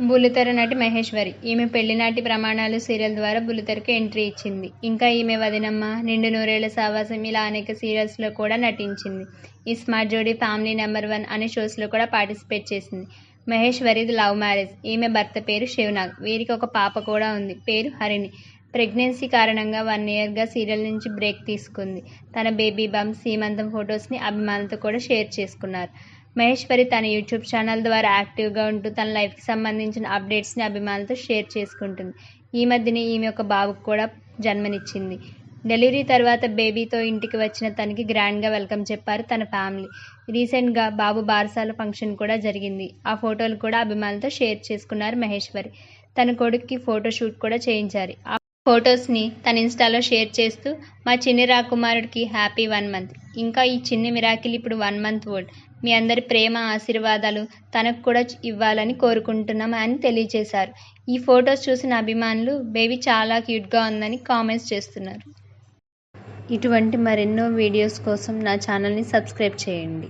బుల్లితెర నటి మహేశ్వరి. ఈమె పెళ్ళినాటి ప్రమాణాలు సీరియల్ ద్వారా బుల్లితెరకు ఎంట్రీ ఇచ్చింది. ఇంకా ఈమె వదినమ్మ నిండు నూరేళ్ళ సావాసం ఇలా అనేక సీరియల్స్లో కూడా నటించింది. ఈ స్మార్ట్ జోడీ ఫ్యామిలీ నెంబర్ వన్ అనే షోస్లో కూడా పార్టిసిపేట్ చేసింది. మహేశ్వరిది లవ్ మ్యారేజ్. ఈమె భర్త పేరు శివనాగ్. వీరికి ఒక పాప కూడా ఉంది. పేరు హరిణి. ప్రెగ్నెన్సీ కారణంగా వన్ ఇయర్గా సీరియల్ నుంచి బ్రేక్ తీసుకుంది. తన బేబీ బమ్ సీమంతం ఫొటోస్ని అభిమానులతో కూడా షేర్ చేసుకున్నారు. మహేశ్వరి తన యూట్యూబ్ ఛానల్ ద్వారా యాక్టివ్గా ఉంటూ తన లైఫ్కి సంబంధించిన అప్డేట్స్ని అభిమానులతో షేర్ చేసుకుంటుంది. ఈ మధ్యనే ఈమె ఒక బాబుకు కూడా జన్మనిచ్చింది. డెలివరీ తర్వాత బేబీతో ఇంటికి వచ్చిన తనకి గ్రాండ్గా వెల్కమ్ చెప్పారు తన ఫ్యామిలీ. రీసెంట్గా బాబు బారసాల ఫంక్షన్ కూడా జరిగింది. ఆ ఫోటోలు కూడా అభిమానులతో షేర్ చేసుకున్నారు మహేశ్వరి. తన కొడుక్కి ఫోటో షూట్ కూడా చేయించారు. ఆ ఫొటోస్ని తన ఇన్స్టాలో షేర్ చేస్తూ మా చిన్ని రాకుమారుడికి హ్యాపీ వన్ మంత్. ఇంకా ఈ చిన్ని మిరాకిల్ ఇప్పుడు వన్ మంత్ ఓల్డ్. మీ అందరి ప్రేమ ఆశీర్వాదాలు తనకు కూడా ఇవ్వాలని కోరుకుంటున్నాం అని తెలియజేశారు. ఈ ఫొటోస్ చూసిన అభిమానులు బేబీ చాలా క్యూట్గా ఉందని కామెంట్స్ చేస్తున్నారు. ఇటువంటి మరెన్నో వీడియోస్ కోసం నా ఛానల్ని సబ్స్క్రైబ్ చేయండి.